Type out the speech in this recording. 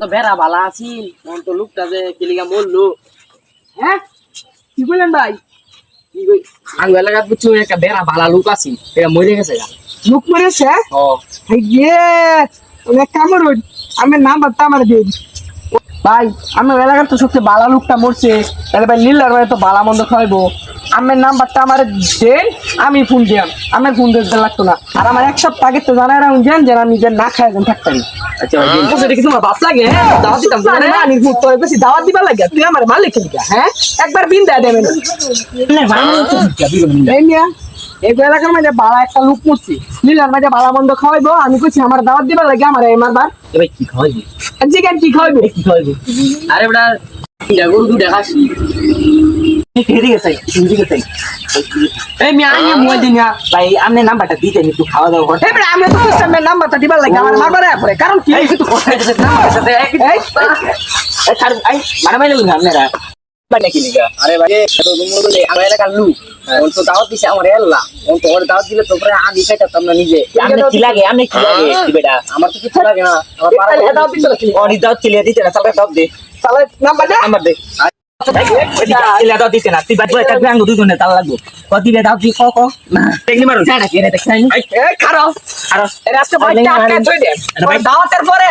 তো বেড়া ভালা আছি মন তো লোকটা যে কিলিগা মরলো। হ্যাঁ? কি বললেন ভাই? কি কই? আঙ্গ এলাকাত বুঝছ একটা বেড়া ভালা লোক আছি এটা মরে গেছে গা। লোক মরেছে? ও ইয়ে অনেক কামড় আমি নাম্বারটা আমার দিন। ভাই আমার এলাকার তো সবচেয়ে বালা লোকটা মরছে। তাহলে ভাই নীলার ভাই তো বালা মন্দ খাইবো আমার নাম্বারটা আমার দেন আমি ফোন দিয়াম আমার ফোন দিতে লাগতো না। আর আমার এক সপ্তাহ আগে তো জানাই রাখুন জান যে আমি না খাই একদম থাকতাম। আচ্ছা তোমার বাপ লাগে হ্যাঁ? দাওয়াত দিতাম তোমার। আমি তোর বেশি দাওয়াত দিবার লাগে। তুই আমার হ্যাঁ? একবার বিন দেয় দেবেন এই এলাকার মাঝে বালা একটা লোক মরছি। নীলার মাঝে বালা খাওয়াইবো আমি কইছি আমার দাওয়াত দিবার লাগে আমার এই মারবার। এ ভাই কি খাওয়াইবি? চিকেন কি খাওয়াইবে কি খাওয়াইবি আরে তিনটা গরু দুটা খাসি কারণ কি? আপনারা মানে আরে ভাই এত দুমুর বলে আমার এলাকার লোক ওর তো দাওয়াত দিছে আমার এল্লা ওর তো ওর দাওয়াত দিলে তো পরে আমি খাইতাম না নিজে আপনি কি লাগে আপনি কি লাগে বেটা আমার তো কিছু লাগে না আমার পাড়া তাহলে দাওয়াত দিতে লাগছে। অনি দাওয়াত চিলিয়ে দিতে না চালটা দাওয়াত দে নাম্বার নাম্বার দাওয়াতের পরে